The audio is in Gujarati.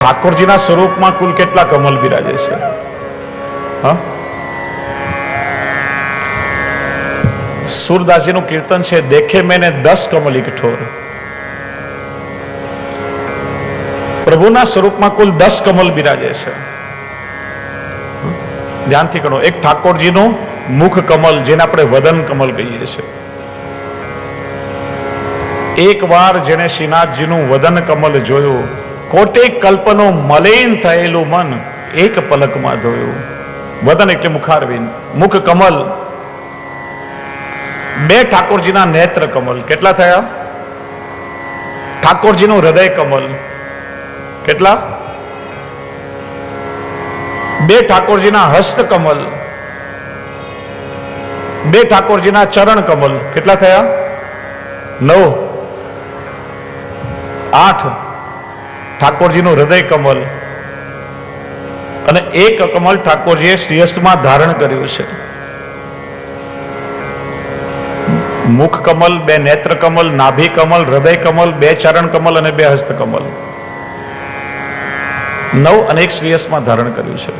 ઠાકોરજીના સ્વરૂપમાં કુલ કેટલા કમલ બિરાજે છે? સુરદાસજીનું કીર્તન છે, દેખે મેને દસ કમલ ઠોર. પ્રભુના સ્વરૂપમાં કુલ દસ કમલ બિરાજે છે. ધ્યાનથી કરો, એક ઠાકોરજીનું મુખ કમલ, જેને આપણે વદન કમલ કહીએ છીએ. એક વાર જેણે શ્રીનાથજીનું વદન કમલ જોયું કોટેક કલ્પનો મલેન થયેલું મન એક પલકમાં જોયું વદન એટલે મુખારવીન. મુખ કમલ. બે ઠાકોરજીના નેત્ર કમલ. કેટલા થયા? ઠાકોરજીનું હૃદય કમલ. કેટલા? બે ઠાકોરજીના હસ્ત કમલ. બે ઠાકોરજીના ચરણ કમલ. કેટલા થયા? નવ. આઠ. ઠાકોરજીનું હૃદય કમલ. અને એક કમલ ઠાકોરજીએ શ્રીયસ્તમાં ધારણ કર્યું છે. મુખ કમલ, બે નેત્ર કમલ, નાભી કમલ, હૃદય કમલ, બે ચરણ કમલ અને બે હસ્ત કમલ. નવ અને એક શ્રેયસમાં ધારણ કર્યું છે.